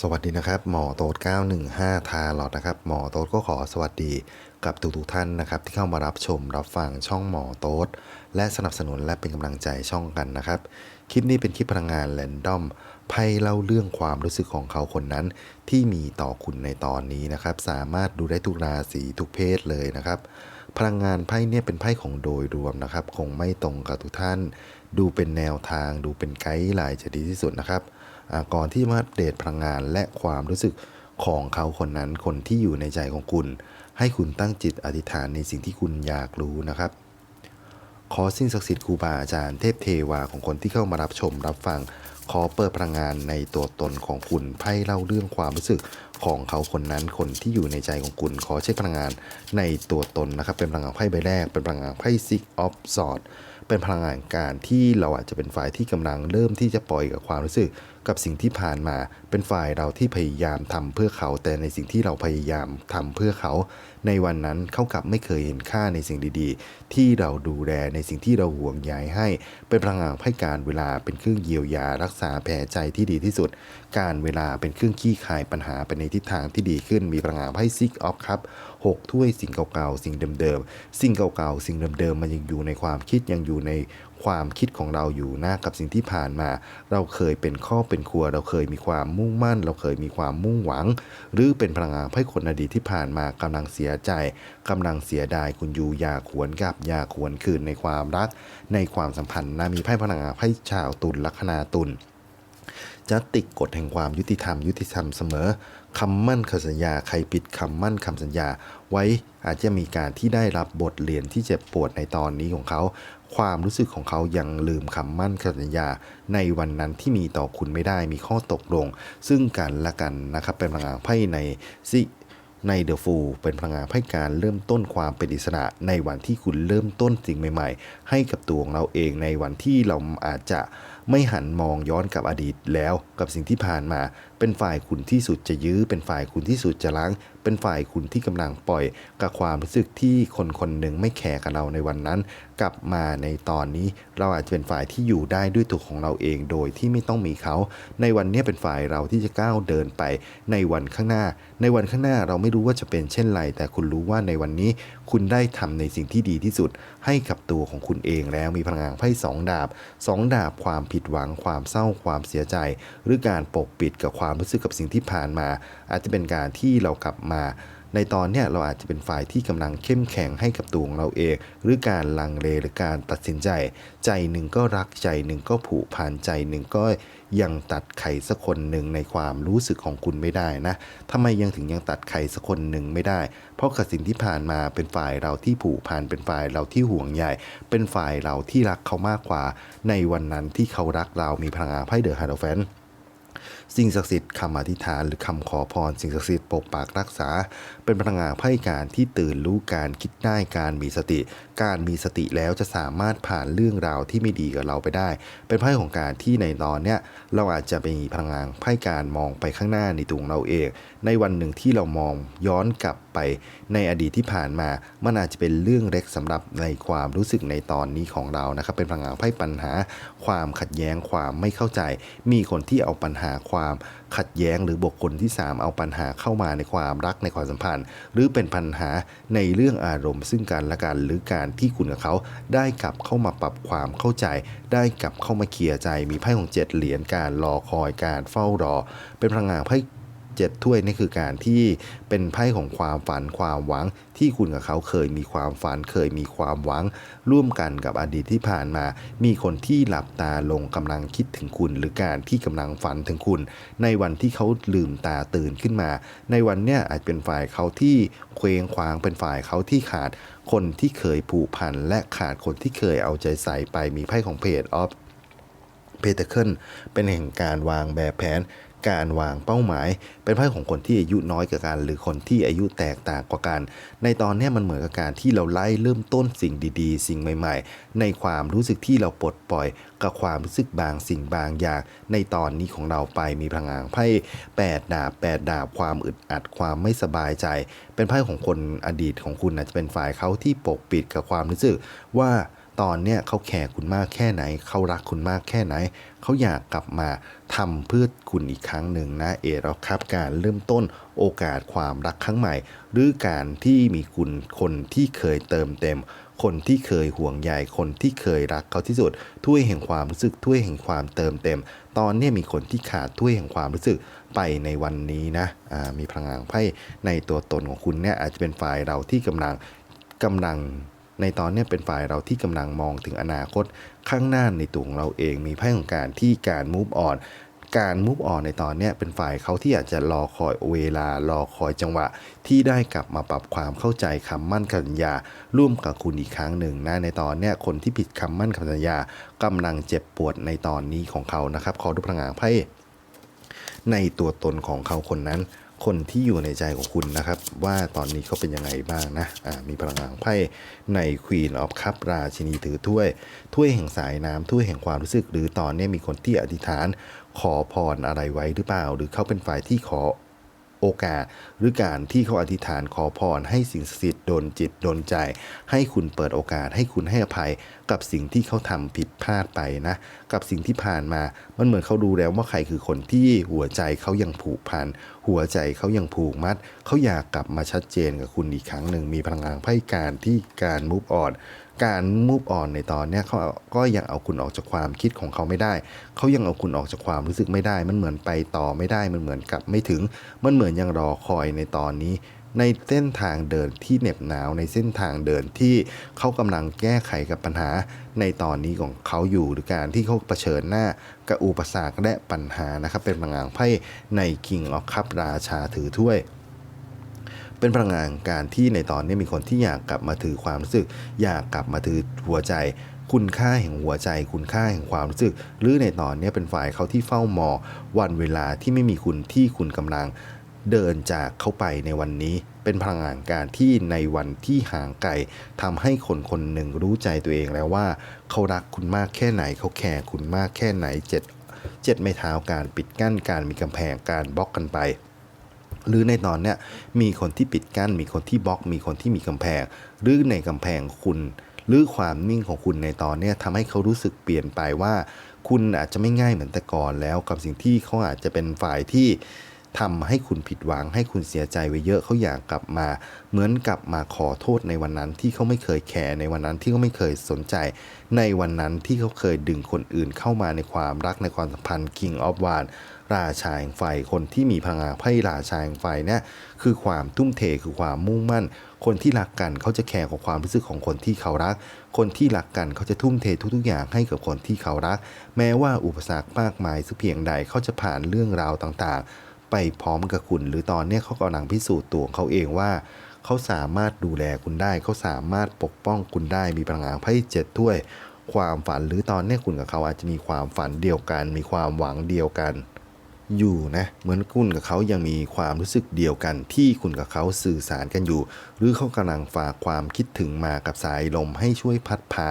สวัสดีนะครับ หมอโต๊ด915 ทาหลอดนะครับ หมอโต๊ดก็ขอสวัสดีกับทุกทุกท่านนะครับ ที่เข้ามารับชมรับฟังช่องหมอโต๊ดและสนับสนุนและเป็นกำลังใจช่องกันนะครับ คลิปนี้เป็นคลิปพลังงานแรนดอมไพ่เล่าเรื่องความรู้สึกของเขาคนนั้น ที่มีต่อคุณในตอนนี้นะครับ สามารถดูได้ทุกราศีทุกเพศเลยนะครับ พลังงานไพ่เนี่ยเป็นไพ่ของโดยรวมนะครับ คงไม่ตรงกับทุกท่าน ดูเป็นแนวทาง ดูเป็นไกด์ไลน์จะดีที่สุดนะครับ ก่อนที่มาอัปเดตพลังงานและความรู้สึกของเขาคนนั้นคนที่อยู่ในใจของคุณ ให้คุณตั้งจิตอธิษฐานในสิ่งที่คุณอยากรู้นะครับ ขอสิ่งศักดิ์สิทธิ์ครูบาอาจารย์เทพเทวาของคนที่เข้ามารับชมรับฟังขอเปิดพลังงานในตัวตนของคุณไพ่เล่าเรื่องความรู้สึกของเขาคนนั้นคนที่อยู่ในใจของคุณ ขอใช้พลังงานในตัวตนนะครับ เป็นพลังงานไพ่ใบแรก เป็นพลังงานไพ่ซิกออฟสอดเป็นพลังงานการที่เราอาจจะเป็นฝ่ายที่กำลังเริ่มที่จะปล่อยกับความรู้สึก กับสิ่งที่ผ่านมา เป็นฝ่ายเราที่พยายามทำเพื่อเขา แต่ในสิ่งที่เราพยายามทำเพื่อเขา ในวันนั้นเขากลับไม่เคยเห็นค่าในสิ่งดีๆ ที่เราดูแลในสิ่งที่เราห่วงใยให้ เป็นพลังงานให้การเวลาเป็นเครื่องเยียวยารักษาแผลใจที่ดีที่สุด การเวลาเป็นเครื่องขี้คายปัญหาไปในทิศทางที่ดีขึ้นมีพลังงานไพ่ซิกออฟครับ หกถ้วยสิ่งเก่าๆ สิ่งเดิมๆ สิ่งเก่าๆ สิ่งเดิมๆ มันยังอยู่ในความคิดยังอยู่ในความคิดของเราอยู่นะกับสิ่งที่ผ่านมา เราเคยเป็นข้อเป็นครัว เราเคยมีความมุ่งมั่น เราเคยมีความมุ่งหวัง หรือเป็นพลังงานให้คนอดีตที่ผ่านมากำลังเสียใจกำลังเสียดายคุณอยู่อย่าขวนกลับอย่าขวนคืนในความรัก ในความสัมพันธ์นะมีไพ่พลังงานไพ่ชาวตุลลัคนาตุลจะติดกฎแห่งความยุติธรรมยุติธรรมเสมอ คำมั่นคำสัญญา ใครปิดคำมั่นคำสัญญา ไว้อาจจะมีการที่ได้รับบทเรียนที่เจ็บปวดในตอนนี้ของเขา ความรู้สึกของเขายังลืมคำมั่นคำสัญญา ในวันนั้นที่มีต่อคุณไม่ได้มีข้อตกลง ซึ่งกันและกันนะครับเป็นพลังงานไพ่ในซิในเดอะฟูเป็นพลังงานให้การเริ่มต้นความเป็นอิสระ ในวันที่คุณเริ่มต้นสิ่งใหม่ ๆ ให้กับตัวของเราเองในวันที่เราอาจจะ ไม่หันมองย้อนกับอดีตแล้วกับสิ่งที่ผ่านมา เป็นฝ่ายคุณที่สุดจะยื้อ เป็นฝ่ายคุณที่สุดจะล้าง เป็นฝ่ายคุณที่กำลังปล่อย กับความรู้สึกที่คนคนหนึ่งไม่แคร์กับเราในวันนั้น กลับมาในตอนนี้ เราอาจจะเป็นฝ่ายที่อยู่ได้ด้วยตัวของเราเองโดยที่ไม่ต้องมีเขา ในวันนี้เป็นฝ่ายเราที่จะก้าวเดินไป ในวันข้างหน้า ในวันข้างหน้าเราไม่รู้ว่าจะเป็นเช่นไร แต่คุณรู้ว่าในวันนี้ คุณได้ทำในสิ่งที่ดีที่สุด ให้กับตัวของคุณเองแล้วมีพลังงานไพ่สองดาบสองดาบความผิดหวังความเศร้าความเสียใจ หรือการปกปิดกับความรู้สึกกับสิ่งที่ผ่านมา อาจจะเป็นการที่เรากลับมา ในตอนเนี้ยเราอาจจะเป็นฝ่ายที่กำลังเข้มแข็งให้กับตัวของเราเอง หรือการลังเลหรือการตัดสินใจ ใจหนึ่งก็รักใจหนึ่งก็ผูกพันใจหนึ่งก็ยังตัดใครสักคนหนึ่งในความรู้สึกของคุณไม่ได้นะทำไมยังถึงยังตัดใครสักคนหนึ่งไม่ได้ เพราะกับสิ่งที่ผ่านมาเป็นฝ่ายเราที่ผูกพันเป็นฝ่ายเราที่ห่วงใยเป็นฝ่ายเราที่รักเขามากกว่า ในวันนั้นที่เขารักเรามีพลังงานไพ่เดอะฮาร์ดแฟน สิ่งศักดิ์สิทธิ์คำอธิษฐานหรือคำขอพร สิ่งศักดิ์สิทธิ์ปกปักรักษา เป็นพลังงานไพ่การที่ตื่นรู้การคิดได้การมีสติ การมีสติแล้วจะสามารถผ่านเรื่องราวที่ไม่ดีกับเราไปได้ เป็นไพ่ของการที่ในตอนเนี้ยเราอาจจะมีพลังงานไพ่การมองไปข้างหน้าในตัวงเราเอง ในวันหนึ่งที่เรามองย้อนกลับไปในอดีตที่ผ่านมา มันอาจจะเป็นเรื่องเล็กสำหรับในความรู้สึกในตอนนี้ของเรานะครับ เป็นพลังงานไพ่ปัญหา ความขัดแย้งความไม่เข้าใจ มีคนที่เอาปัญหาความขัดแย้งหรือบุคคลที่ 3 เอาปัญหาเข้ามาในความรักในความสัมพันธ์ หรือเป็นปัญหาในเรื่องอารมณ์ ซึ่งกันและกันหรือการที่คุณกับเขาได้กลับเข้ามาปรับความเข้าใจ ได้กลับเข้ามาเคลียร์ใจมีไพ่ของเจ็ดเหรียญการรอคอยการเฝ้ารอ เป็นพลังงานไพ่ เจ็ดถ้วยนี่คือการที่เป็นไพ่ของความฝันความหวัง ที่คุณกับเขาเคยมีความฝันเคยมีความหวัง ร่วมกันกับอดีตที่ผ่านมา มีคนที่หลับตาลงกำลังคิดถึงคุณ หรือการที่กำลังฝันถึงคุณ ในวันที่เขาลืมตาตื่นขึ้นมา ในวันเนี้ยอาจเป็นฝ่ายเขาที่เคว้งคว้างเป็นฝ่ายเขาที่ขาดคนที่เคยผูกพันและขาดคนที่เคยเอาใจใส่ไปมีไพ่ของเพจออฟเพเทเคิลเป็นแห่งการวางแบบแผน การวางเป้าหมาย เป็นไพ่ของคนที่อายุน้อยกว่ากัน หรือคนที่อายุแตกต่างกว่ากัน ในตอนนี้มันเหมือนกับการที่เราไล่เริ่มต้นสิ่งดีๆ สิ่งใหม่ ๆ ในความรู้สึกที่เราปลดปล่อย กับความรู้สึกบางสิ่งบางอย่าง ในตอนนี้ของเราไปมีพลังงานไพ่แปดดาบแปดดาบความอึดอัดความไม่สบายใจ เป็นไพ่ของคนอดีตของคุณอาจจะเป็นฝ่ายเขาที่ปกปิดกับความรู้สึกว่า ตอนเนี้ยเขาแคร์คุณมากแค่ไหน เขารักคุณมากแค่ไหน เขาอยากกลับมาทำเพื่อคุณอีกครั้งหนึ่งนะเอเราครับ การเริ่มต้นโอกาสความรักครั้งใหม่ หรือการที่มีคุณคนที่เคยเติมเต็ม คนที่เคยห่วงใยคนที่เคยรักเขาที่สุดถ้วยแห่งความรู้สึกถ้วยแห่งความเติมเต็ม ตอนนี้มีคนที่ขาดถ้วยแห่งความรู้สึกไปในวันนี้นะมีพลังงานไพ่ในตัวตนของคุณเนี่ยอาจจะเป็นฝ่ายเราที่กำลังกำลัง ในตอนนี้เป็นฝ่ายเราที่กำลังมองถึงอนาคตข้างหน้าในตัวของเราเอง มีไพ่ของการที่การ move on การ move on ในตอนนี้เป็นฝ่ายเขาที่อาจจะรอคอยเวลารอคอยจังหวะ ที่ได้กลับมาปรับความเข้าใจคำมั่นคำสัญญา ร่วมกับคุณอีกครั้งหนึ่งนะในตอนนี้คนที่ผิดคำมั่นคำสัญญากำลังเจ็บปวดในตอนนี้ของเขานะครับขอดูพลังงานไพ่ในตัวตนของเขาคนนั้น คนที่อยู่ในใจของคุณนะครับ ว่าตอนนี้เขาเป็นยังไงบ้างนะะมีพลังงานไพ่ใน Queen of Cup ราชินีถือถ้วย ถ้วยแห่งสายน้ำถ้วยแห่งความรู้สึก หรือตอนนี้มีคนที่อธิษฐานขอพรอะไรไว้หรือเปล่า หรือเขาเป็นฝ่ายที่ขอ โอกาส หรือการที่เขาอธิษฐานขอพรให้สิ่งศักดิ์สิทธิ์โดนจิตโดนใจ ให้คุณเปิดโอกาสให้คุณให้อภัยกับสิ่งที่เขาทำผิดพลาดไปนะ กับสิ่งที่ผ่านมา มันเหมือนเขาดูแล้วว่าใครคือคนที่หัวใจเขายังผูกพัน หัวใจเขายังผูกมัด เขาอยากกลับมาชัดเจนกับคุณอีกครั้งหนึ่งมีพลังงานไพ่การที่การมูฟออน การมูฟออนในตอนเนี้ยเขาก็ยังเอาคุณออกจากความคิดของเขาไม่ได้ เขายังเอาคุณออกจากความรู้สึกไม่ได้ มันเหมือนไปต่อไม่ได้ มันเหมือนกลับไม่ถึง มันเหมือนยังรอคอยในตอนนี้ ในเส้นทางเดินที่เหน็บหนาว ในเส้นทางเดินที่เขากำลังแก้ไขกับปัญหาในตอนนี้ของเขาอยู่หรือการที่เขาเผชิญหน้ากับอุปสรรคและปัญหานะครับเป็นพลังงานไพ่ใน King of Cup ราชาถือถ้วย เป็นพลังงานการที่ในตอนนี้มีคนที่อยากกลับมาถือความรู้สึก อยากกลับมาถือหัวใจ คุณค่าแห่งหัวใจ คุณค่าแห่งความรู้สึก หรือในตอนนี้เป็นฝ่ายเขาที่เฝ้ามองวันเวลาที่ไม่มีคุณที่คุณกำลังเดินจากเขาไปในวันนี้ เป็นพลังงานการที่ในวันที่ห่างไกลทำให้คนคนหนึ่งรู้ใจตัวเองแล้วว่า เขารักคุณมากแค่ไหน เขาแคร์คุณมากแค่ไหนเจ็ดเจ็ดไม้เท้าการปิดกั้นการมีกำแพงการบล็อกกันไป หรือในตอนเนี้ยมีคนที่ปิดกั้น มีคนที่บล็อก มีคนที่มีกำแพง หรือในกำแพงคุณ หรือความนิ่งของคุณในตอนเนี้ยทำให้เขารู้สึกเปลี่ยนไปว่า คุณอาจจะไม่ง่ายเหมือนแต่ก่อนแล้ว กับสิ่งที่เขาอาจจะเป็นฝ่ายที่ ทำให้คุณผิดหวัง ให้คุณเสียใจไว้เยอะเขาอยากกลับมา เหมือนกลับมาขอโทษในวันนั้นที่เขาไม่เคยแคร์ในวันนั้นที่เขาไม่เคยสนใจ ในวันนั้นที่เขาเคยดึงคนอื่นเข้ามาในความรักในความสัมพันธ์ King of w a n ราชาแห่งไฟคนที่มีพลังงานไพ่ราชาแห่งไฟเนี่ยคือความทุ่มเทคือความมุ่งมั่น คนที่รักกันเขาจะแคร์กับความรู้สึกของคนที่เขารัก คนที่รักกันเขาจะทุ่มเททุกๆอย่างให้กับคนที่เขารัก แม้ว่าอุปสรรคมากมายสักเพียงใดเขาจะผ่านเรื่องราวต่างๆ ไปพร้อมกับคุณ หรือตอนนี้เขากำลังพิสูจน์ตัวของเขาเองว่า เขาสามารถดูแลคุณได้ เขาสามารถปกป้องคุณได้มีพลังงานไพ่เจ็ดถ้วย ความฝันหรือตอนนี้คุณกับเขาอาจจะมีความฝันเดียวกัน มีความหวังเดียวกัน อยู่นะเหมือนคุณกับเขายังมีความรู้สึกเดียวกัน ที่คุณกับเขาสื่อสารกันอยู่ หรือเขากำลังฝากความคิดถึงมากับสายลมให้ช่วยพัดพา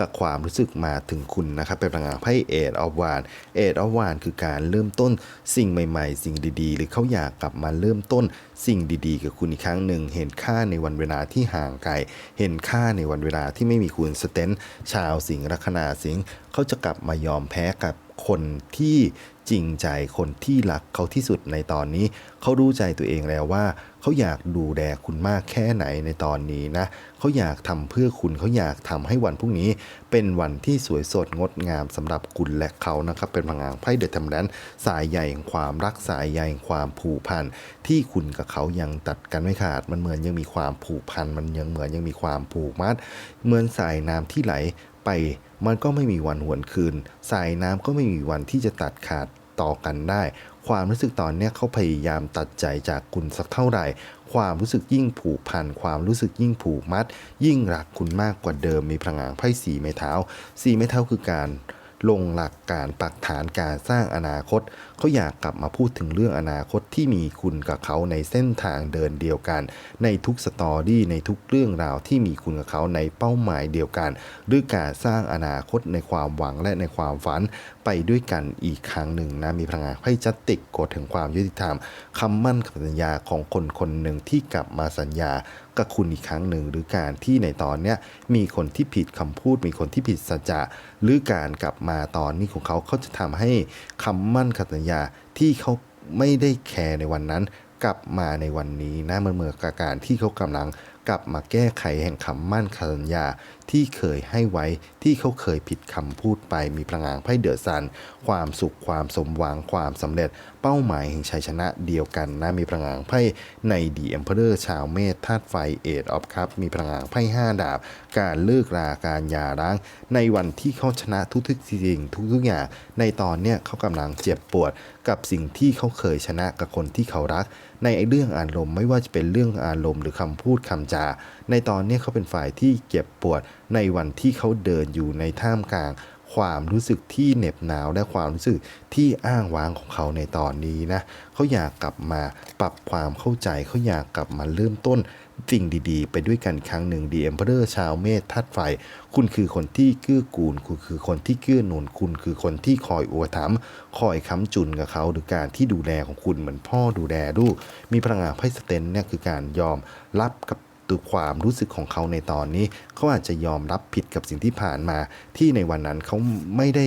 กับความรู้สึกมาถึงคุณนะครับเป็นพลังงานไพ่เอดออฟวานเอ็ดออฟวานคือการเริ่มต้นสิ่งใหม่ ๆ สิ่งดีๆ หรือเขาอยากกลับมาเริ่มต้นสิ่งดีๆ กับคุณอีกครั้งหนึ่งเห็นค่าในวันเวลาที่ห่างไกลเห็นค่าในวันเวลาที่ไม่มีคุณสเตนชาวสิงห์ลัคนาสิงห์เขาจะกลับมายอมแพ้กับคนที่ จริงใจคนที่รักเขาที่สุดในตอนนี้ เขารู้ใจตัวเองแล้วว่า เขาอยากดูแลคุณมากแค่ไหนในตอนนี้นะ เขาอยากทำเพื่อคุณเขาอยากทำให้วันพรุ่งนี้ เป็นวันที่สวยสดงดงามสำหรับคุณและเขานะครับ เป็นพลังงานไพ่เดอะแทมแลนสายใหญ่แห่งความรักสายใหญ่แห่งความผูกพันที่คุณกับเขายังตัดกันไม่ขาดมันเหมือนยังมีความผูกพันมันยังเหมือนยังมีความผูกมัดเหมือนสายน้ำที่ไหลไป มันก็ไม่มีวันหวนคืน สายน้ำก็ไม่มีวันที่จะตัดขาดต่อกันได้ ความรู้สึกตอนเนี้ยเขาพยายามตัดใจจากคุณสักเท่าไหร่ ความรู้สึกยิ่งผูกพัน ความรู้สึกยิ่งผูกมัด ยิ่งรักคุณมากกว่าเดิม มีพลังงานไพ่สีไม้เท้า สีไม้เท้าคือการลงหลักการปักฐานการสร้างอนาคต เขาอยากกลับมาพูดถึงเรื่องอนาคตที่มีคุณกับเขาในเส้นทางเดินเดียวกัน ในทุกสตอรี่ในทุกเรื่องราวที่มีคุณกับเขาในเป้าหมายเดียวกัน หรือการสร้างอนาคตในความหวังและในความฝันไปด้วยกันอีกครั้งหนึ่งนะมีพลังงานไพ่จัตติกกดถึงความยุติธรรมคำมั่นคำสัญญาของคนคนหนึ่งที่กลับมาสัญญากับคุณอีกครั้งหนึ่ง หรือการที่ในตอนเนี้ยมีคนที่ผิดคำพูด มีคนที่ผิดสัจจะหรือการกลับมาตอนนี้ของเขาเขาจะทำให้คำมั่นคำสัญญาที่เขาไม่ได้แคร์ในวันนั้น กลับมาในวันนี้นะมันเหมือนกับการที่เขากำลังกลับมาแก้ไขแห่งคำมั่นคสัญญา ที่เคยให้ไว้ที่เขาเคยผิดคำพูดไปมีพลังงานไพ่เดือดซัน ความสุขความสมหวังความสำเร็จ เป้าหมายแห่งชัยชนะเดียวกันนะมีพลังงานไพ่ในดีเอ็มเพอร์ชาวเมธาตุไฟเอทออฟครับมีพลังงานไพ่ห้าดาบ การเลิกราการยาร้าง ในวันที่เขาชนะทุกๆสิ่งทุกๆอย่างในตอนเนี้ยเขากำลังเจ็บปวดกับสิ่งที่เขาเคยชนะกับคนที่เขารัก ในเรื่องอารมณ์ไม่ว่าจะเป็นเรื่องอารมณ์หรือคำพูดคำจา ในตอนเนี้ยเขาเป็นฝ่ายที่เจ็บปวดในวันที่เขาเดินอยู่ในท่ามกลาง ความรู้สึกที่เหน็บหนาวและความรู้สึกที่อ้างว้างของเขาในตอนนี้นะเขาอยากกลับมาปรับความเข้าใจเขาอยากกลับมาเริ่มต้นสิ่งดีๆ ไปด้วยกันครั้งหนึ่งดีเอ็มเพอร์ชาวเมธาตุไฟ คุณคือคนที่เกื้อกูล คุณคือคนที่เกื้อหนุนคุณ คือคนที่คอยอุปถัมภ์คอยค้ำจุนกับเขา หรือการที่ดูแลของคุณเหมือนพ่อดูแลลูก มีพลังงานไพ่สเตนเนี่ยคือการยอมรับกับ ตัวความรู้สึกของเขาในตอนนี้ เขาอาจจะยอมรับผิดกับสิ่งที่ผ่านมา ที่ในวันนั้นเขาไม่ได้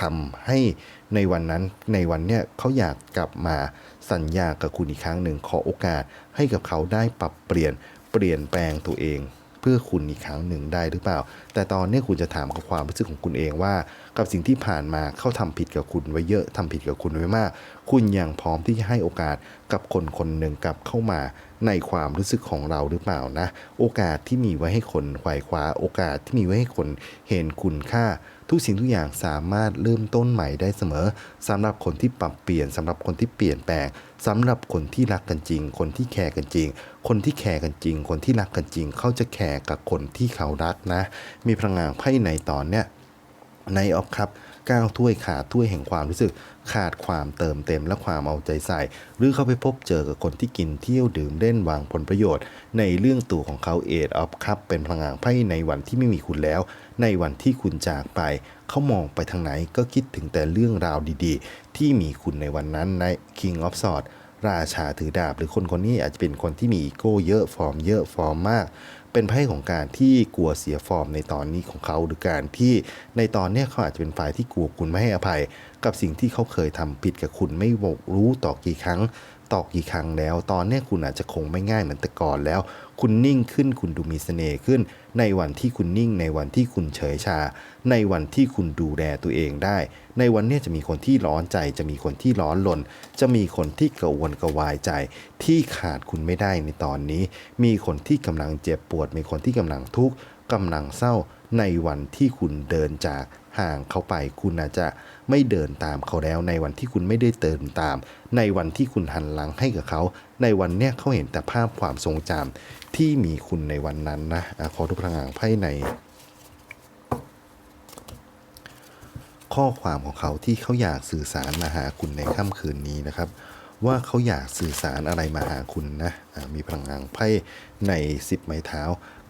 ทำให้ในวันนั้นในวันเนี้ยเขาอยากกลับมาสัญญากับคุณอีกครั้งหนึ่งขอโอกาสให้กับเขาได้ปรับเปลี่ยนเปลี่ยนแปลงตัวเอง เพื่อคุณอีกครั้งหนึ่งได้หรือเปล่า แต่ตอนนี้คุณจะถามกับความรู้สึกของคุณเองว่า กับสิ่งที่ผ่านมาเขาทำผิดกับคุณไว้เยอะทำผิดกับคุณไว้มาก คุณยังพร้อมที่จะให้โอกาสกับคนคนหนึ่งกลับเข้ามาในความรู้สึกของเราหรือเปล่านะ โอกาสที่มีไว้ให้คนไขว่คว้าโอกาสที่มีไว้ให้คนเห็นคุณค่า ทุกสิ่งทุกอย่างสามารถเริ่มต้นใหม่ได้เสมอสำหรับคนที่ปรับเปลี่ยนสำหรับคนที่เปลี่ยนแปลงสำหรับคนที่รักกันจริง คนที่แคร์กันจริง คนที่แคร์กันจริง คนที่รักกันจริง เขาจะแคร์กับคนที่เขารักนะ มีพลังงานไพ่ในตอนเนี้ยในออฟครับ ก้าวถ้วยขาดถ้วยแห่งความรู้สึก ขาดความเติมเต็มและความเอาใจใส่ หรือเขาไปพบเจอกับคนที่กินเที่ยวดื่มเล่นวางผลประโยชน์ ในเรื่องตัวของเขาเอทออฟครับเป็นพลังงานไพ่ในวันที่ไม่มีคุณแล้ว ในวันที่คุณจากไป เขามองไปทางไหนก็คิดถึงแต่เรื่องราวดีๆ ที่มีคุณในวันนั้นใน King of Swords ราชาถือดาบหรือคนคนนี้อาจจะเป็นคนที่มีอีโก้เยอะฟอร์มเยอะฟอร์มมาก เป็นไพ่ของการที่กลัวเสียฟอร์มในตอนนี้ของเขา หรือการที่ในตอนนี้เขาอาจจะเป็นฝ่ายที่กลัวคุณไม่ให้อภัย กับสิ่งที่เขาเคยทำผิดกับคุณไม่รู้ต่อกี่ครั้ง ต่อกี่ครั้งแล้ว ตอนนี้คุณอาจจะคงไม่ง่ายเหมือนแต่ก่อนแล้ว คุณนิ่งขึ้นคุณดูมีเสน่ห์ขึ้น ในวันที่คุณนิ่ง ในวันที่คุณเฉยชา ในวันที่คุณดูแลตัวเองได้ ในวันนี้จะมีคนที่ร้อนใจ จะมีคนที่ร้อนลน จะมีคนที่กระวนกระวายใจ ที่ขาดคุณไม่ได้ในตอนนี้ มีคนที่กำลังเจ็บปวด มีคนที่กำลังทุกข์กำลังเศร้า ในวันที่คุณเดินจากห่างเขาไปคุณอาจจะไม่เดินตามเขาแล้ว ในวันที่คุณไม่ได้เดินตาม ในวันที่คุณหันหลังให้กับเขา ในวันเนี้ยเขาเห็นแต่ภาพความทรงจำ ที่มีคุณในวันนั้นนะอะขอทุกพลังงานไพ่ใน ข้อความของเขาที่เขาอยากสื่อสารมาหาคุณในค่ำคืนนี้นะครับ ว่าเขาอยากสื่อสารอะไรมาหาคุณนะอ่ามีพลังงานไพ่ในสิบไม้เท้า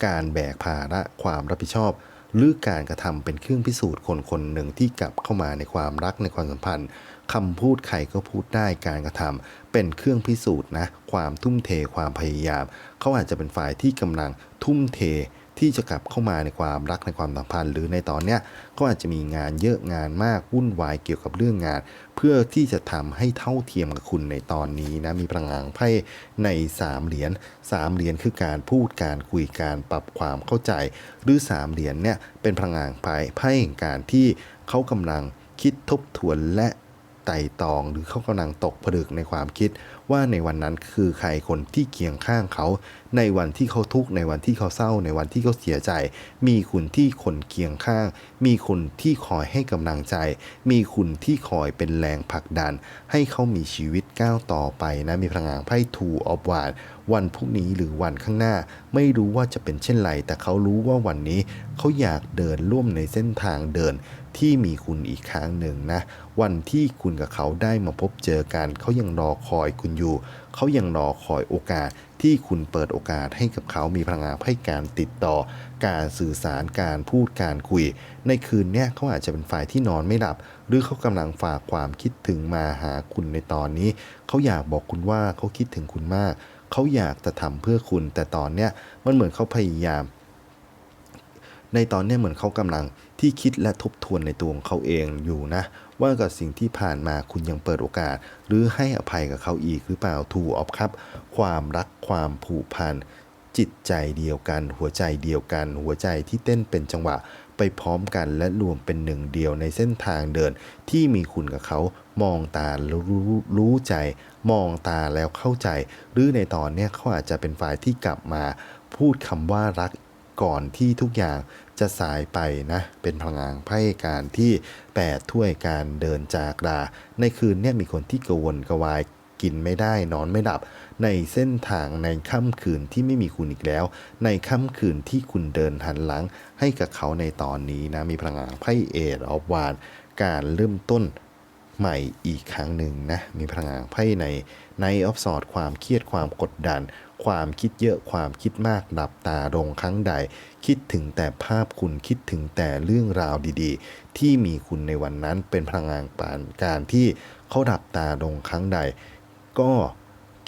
การแบกภาระความรับผิดชอบหรือการกระทำเป็นเครื่องพิสูจน์คนคนหนึ่งที่กลับเข้ามาในความรักในความสัมพันธ์ คำพูดใครก็พูดได้การกระทำเป็นเครื่องพิสูจน์นะความทุ่มเทความพยายาม เขาอาจจะเป็นฝ่ายที่กำลังทุ่มเทที่จะกลับเข้ามาในความรักในความสัมพันธ์ หรือในตอนเนี้ยก็อาจจะมีงานเยอะงานมากวุ่นวายเกี่ยวกับเรื่องงาน เพื่อที่จะทำให้เท่าเทียมกับคุณในตอนนี้นะมีพลังงานไพ่ในสามเหรียญสามเหรียญคือการพูดการคุยการปรับความเข้าใจ หรือสามเหรียญเนี่ยเป็นพลังงานไพ่ไพ่แห่งการที่เขากำลังคิดทบทวนและ ไต่ตองหรือเขากำลังตกผลึกในความคิด ว่าในวันนั้นคือใครคนที่เคียงข้างเขา ในวันที่เขาทุกข์ในวันที่เขาเศร้า ในวันที่เขาเสียใจ มีคุณที่คนเคียงข้าง มีคุณที่คอยให้กำลังใจ มีคุณที่คอยเป็นแรงผลักดัน ให้เขามีชีวิตก้าวต่อไปนะมีพลังงานไพ่ทูออฟวานวันพรุ่งนี้หรือวันข้างหน้า ไม่รู้ว่าจะเป็นเช่นไร แต่เขารู้ว่าวันนี้เขาอยากเดินร่วมในเส้นทางเดินที่มีคุณอีกครั้งหนึ่งนะ วันที่คุณกับเขาได้มาพบเจอกัน เขายังรอคอยคุณอยู่ เขายังรอคอยโอกาสที่คุณเปิดโอกาสให้กับเขามีพลังงานให้การติดต่อ การสื่อสารการพูดการคุย ในคืนเนี้ยเขาอาจจะเป็นฝ่ายที่นอนไม่หลับ หรือเขากำลังฝากความคิดถึงมาหาคุณในตอนนี้ เขาอยากบอกคุณว่าเขาคิดถึงคุณมาก เขาอยากจะทำเพื่อคุณ แต่ตอนเนี้ยมันเหมือนเขาพยายาม ในตอนเนี้ยเหมือนเขากำลัง ที่คิดและทบทวนในตัวของเขาเองอยู่นะ ว่ากับสิ่งที่ผ่านมาคุณยังเปิดโอกาส หรือให้อภัยกับเขาอีกหรือเปล่าถูออฟครับ ความรักความผูกพันจิตใจเดียวกัน หัวใจเดียวกัน หัวใจที่เต้นเป็นจังหวะไปพร้อมกันและรวมเป็นหนึ่งเดียวในเส้นทางเดิน ที่มีคุณกับเขามองตาแล้วรู้รู้ใจ มองตาแล้วเข้าใจ หรือในตอนเนี้ยเขาอาจจะเป็นฝ่ายที่กลับมา พูดคำว่ารักก่อนที่ทุกอย่าง จะสายไปนะ เป็นพลังงานไพ่การที่แปดถ้วยการเดินจากลาในคืนเนี้ยมีคนที่กระวนกระวายกินไม่ได้นอนไม่หลับ ในเส้นทางในค่ำคืนที่ไม่มีคุณอีกแล้ว ในค่ำคืนที่คุณเดินหันหลัง ให้กับเขาในตอนนี้นะมีพลังงานไพ่เอทออฟวานการเริ่มต้นใหม่อีกครั้งหนึ่งนะมีพลังงานไพ่ในในออฟสอดความเครียดความกดดัน ความคิดเยอะความคิดมากหลับตาลงครั้งใด คิดถึงแต่ภาพคุณคิดถึงแต่เรื่องราวดีๆ ที่มีคุณในวันนั้นเป็นพลังงานปานการที่เขาหลับตาลงครั้งใด ก็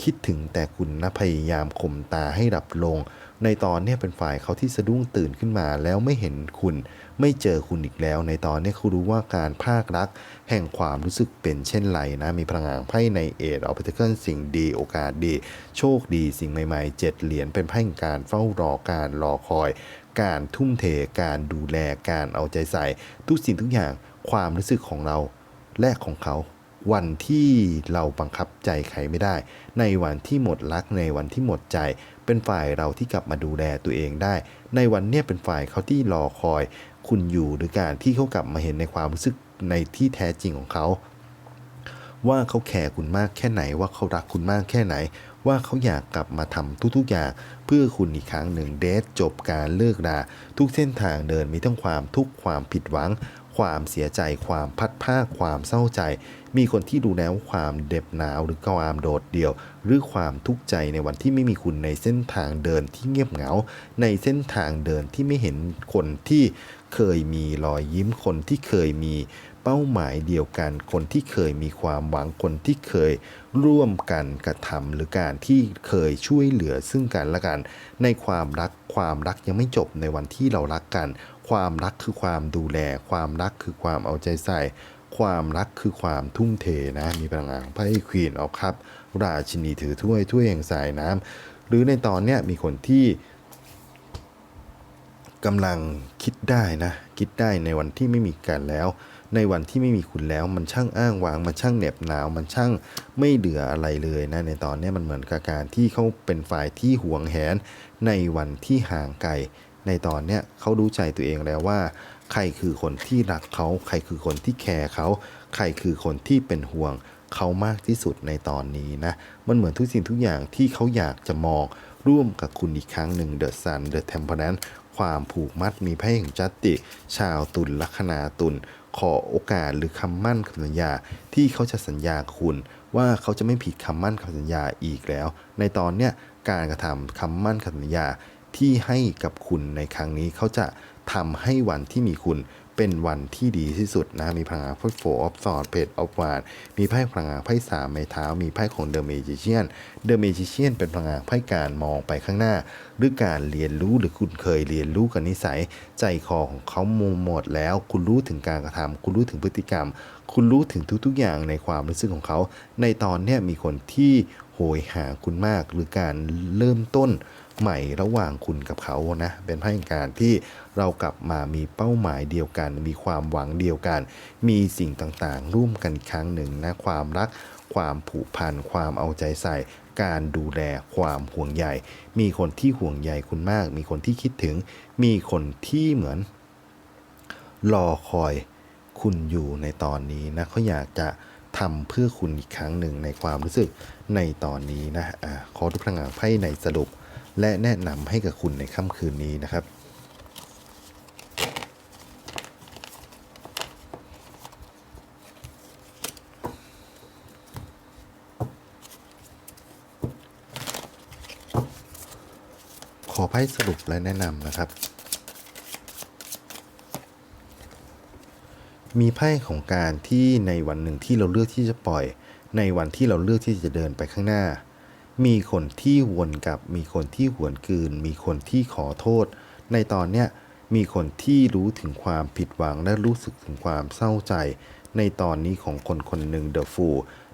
คิดถึงแต่คุณนะพยายามข่มตาให้หลับลง ในตอนนี้เป็นฝ่ายเขาที่สะดุ้งตื่นขึ้นมา แล้วไม่เห็นคุณ ไม่เจอคุณอีกแล้ว ในตอนนี้เขารู้ว่าการภาครัก แห่งความรู้สึกเป็นเช่นไรนะ มีพลังงานไพ่ในเอทออฟเทเคิลสิ่งดีโอกาสดี โชคดีสิ่งใหม่ๆเจ็ดเหรียญเป็นไพ่แห่งการเฝ้ารอการรอคอย การทุ่มเทการดูแลการเอาใจใส่ ทุกสิ่งทุกอย่างความรู้สึกของเราและของเขา วันที่เราบังคับใจใครไม่ได้ ในวันที่หมดรักในวันที่หมดใจ เป็นฝ่ายเราที่กลับมาดูแลตัวเองได้ ในวันเนี้ยเป็นฝ่ายเขาที่รอคอย คุณอยู่หรือการที่เขากลับมาเห็นในความรู้สึกในที่แท้จริงของเขา ว่าเขาแคร์คุณมากแค่ไหน ว่าเขารักคุณมากแค่ไหน ว่าเขาอยากกลับมาทำทุกๆอย่าง เพื่อคุณอีกครั้งหนึ่งเดทจบการเลิกราทุกเส้นทางเดินมีทั้งความทุกข์ความผิดหวัง ความเสียใจ ความพัดผ้าคความเศร้าใจ มีคนที่ดูแล้วความเด็บหนาวหรือความโดดเดี่ยว หรือความทุกข์ใจในวันที่ไม่มีคุณในเส้นทางเดินที่เงียบเหงา ในเส้นทางเดินที่ไม่เห็นคนที่เคยมีรอยยิ้มคนที่เคยมีเป้าหมายเดียวกัน คนที่เคยมีความหวังคนที่เคย ร่วมกันกระทำหรือการที่เคยช่วยเหลือซึ่งกันและกัน ในความรักความรักยังไม่จบในวันที่เรารักกัน ความรักคือความดูแล ความรักคือความเอาใจใส่ ความรักคือความทุ่มเทนะมีพลังงานไพ่ควีนออฟครับ ราชินีถือถ้วยถ้วยแห่งสายน้ำหรือในตอนเนี้ยมีคนที่กำลังคิดได้นะ คิดได้ในวันที่ไม่มีกันแล้ว ในวันที่ไม่มีคุณแล้ว มันช่างอ้างวาง มันช่างเหน็บหนาว มันช่างไม่เหลืออะไรเลยนะในตอนนี้มันเหมือนกับการที่เขาเป็นฝ่ายที่ห่วงแหน ในวันที่ห่างไกลในตอนเนี้ยเขารู้ใจตัวเองแล้วว่า ใครคือคนที่รักเขาใครคือคนที่แคร์เขาใครคือคนที่เป็นห่วงเขามากที่สุดในตอนนี้นะ มันเหมือนทุกสิ่งทุกอย่างที่เขาอยากจะมองร่วมกับคุณอีกครั้งหนึ่ง The Sun The Temperance ความผูกมัดมีไพ่แห่งจัตติ ชาวตุลลัคนาตุล ขอโอกาสหรือคำมั่นคำสัญญาที่เขาจะสัญญาคุณ ว่าเขาจะไม่ผิดคำมั่นคำสัญญาอีกแล้ว ในตอนเนี้ยการกระทำคำมั่นคำสัญญาที่ให้กับคุณในครั้งนี้เขาจะทำให้วันที่มีคุณ เป็นวันที่ดีที่สุดนะ มีพลังงานไพ่โฟออฟสอดเพจออฟวานมีไพ่พลังงานไพ่สามไม้เท้า มีไพ่ของเดอะเมจิเชียนเดอะเมจิเชียนเป็นพลังงานไพ่การมองไปข้างหน้า หรือการเรียนรู้หรือคุณเคยเรียนรู้กับนิสัย ใจคอของเขามุมหมดแล้ว คุณรู้ถึงการกระทำคุณรู้ถึงพฤติกรรม คุณรู้ถึงทุกๆอย่างในความรู้สึกของเขา ในตอนนี้มีคนที่ โหยหาคุณมาก หรือการเริ่มต้นใหม่ระหว่างคุณกับเขานะ เป็นไพ่แห่งการที่เรากลับมามีเป้าหมายเดียวกัน มีความหวังเดียวกัน มีสิ่งต่างๆ ร่วมกันครั้งหนึ่งนะความรัก ความผูกพันความเอาใจใส่ การดูแลความห่วงใยมีคนที่ห่วงใยคุณมาก มีคนที่คิดถึง มีคนที่เหมือนรอคอยคุณอยู่ในตอนนี้นะเขาอยากจะทำเพื่อคุณอีกครั้งหนึ่งในความรู้สึก ในตอนนี้นะอะขอทุกพลัองานไพ่ในสรุป และแนะนำให้กับคุณในค่ำคืนนี้นะครับขอไพ่สรุปและแนะนำนะครับ มีไพ่ของการที่ในวันหนึ่งที่เราเลือกที่จะปล่อย ในวันที่เราเลือกที่จะเดินไปข้างหน้า มีคนที่วนกลับ มีคนที่หวนคืน มีคนที่ขอโทษ ในตอนเนี้ยมีคนที่รู้ถึงความผิดหวังและรู้สึกถึงความเศร้าใจ ในตอนนี้ของคนคนหนึ่งเดอะฟู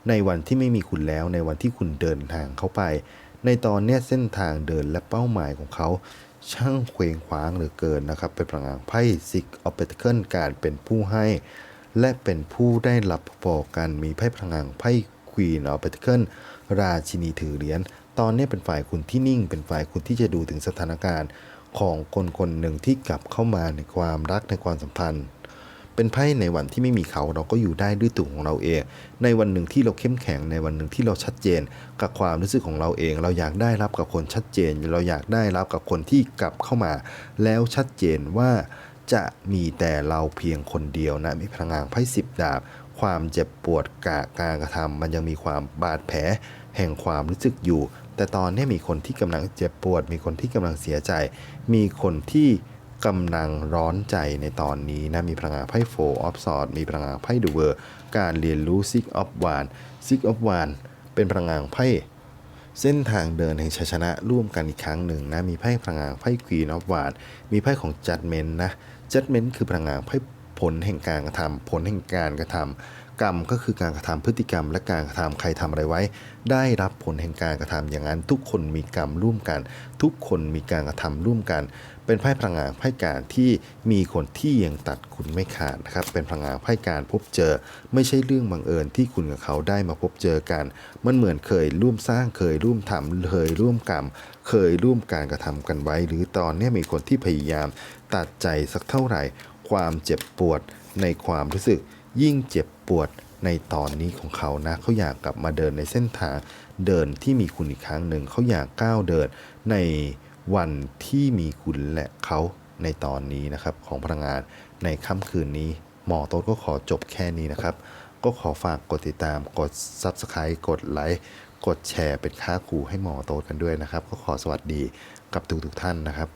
ในวันที่ไม่มีคุณแล้วในวันที่คุณเดินทางเข้าไป ในตอนเนี้ยเส้นทางเดินและเป้าหมายของเขา ช่างเคว้งคว้างเหลือเกินนะครับ เป็นพลังงานไพ่ซิกออฟเปตเคิลการเป็นผู้ให้ และเป็นผู้ได้รับพอกันมีไพ่พลังงานไพ่ควีนออฟเปตเคิลราชินีถือเหรียญตอนนี้เป็นฝ่ายคุณที่นิ่ง เป็นฝ่ายคุณที่จะดูถึงสถานการณ์ของคนคนหนึ่งที่กลับเข้ามาในความรักในความสัมพันธ์ เป็นไพ่ในวันที่ไม่มีเขาเราก็อยู่ได้ด้วยตัวของเราเอง ในวันหนึ่งที่เราเข้มแข็งในวันหนึ่งที่เราชัดเจน กับความรู้สึกของเราเอง เราอยากได้รับกับคนชัดเจน เราอยากได้รับกับคนที่กลับเข้ามา แล้วชัดเจนว่า จะมีแต่เราเพียงคนเดียวนะมีพลังงานไพ่สิบดาบ ความเจ็บปวดกะการกระทำมันยังมีความบาดแผล แห่งความรู้สึกอยู่ แต่ตอนนี้มีคนที่กำลังเจ็บปวด มีคนที่กำลังเสียใจ มีคนที่กำลังร้อนใจในตอนนี้นะมีพลังงานไพ่โฟออฟสอดมีพลังงานไพ่ดูเวอร์การเรียนรู้ซิกออฟวานซิกออฟวานเป็นพลังงานไพ่เส้นทางเดินแห่งชัยชนะร่วมกันอีกครั้งหนึ่งนะมีไพ่พลังงานไพ่ควีนอฟวานมีไพ่ของจัดเมนนะ จัดเมนคือพลังงานไพ่ผลแห่งการกระทำผลแห่งการกระทำกรรมก็คือการกระทำพฤติกรรม และการกระทำใครทำอะไรไว้ ได้รับผลแห่งการกระทำอย่างนั้นทุกคนมีกรรมร่วมกัน ทุกคนมีการกระทำร่วมกัน เป็นไพ่พลังงานไพ่การที่มีคนที่ยังตัดคุณไม่ขาดนะครับเป็นพลังงานไพ่การพบเจอ ไม่ใช่เรื่องบังเอิญที่คุณกับเขาได้มาพบเจอกัน มันเหมือนเคยร่วมสร้างเคยร่วมทำเคยร่วมกรรม เคยร่วมการกระทำกันไว้ หรือตอนนี้มีคนที่พยายามตัดใจสักเท่าไหร่ ความเจ็บปวดในความรู้สึก ยิ่งเจ็บปวดในตอนนี้ของเขานะเขาอยากกลับมาเดินในเส้นทางเดินที่มีคุณอีกครั้งหนึ่งเขาอยากก้าวเดินในวันที่มีคุณและเขาในตอนนี้นะครับของพลังงานในค่ำคืนนี้ หมอโต๊ดก็ขอจบแค่นี้นะครับ ก็ขอฝากกดติดตามกด Subscribe กดไลค์ กดแชร์เป็นค่าครูให้หมอโต๊ดกันด้วยนะครับ ก็ขอสวัสดีกับทุกๆท่านนะครับ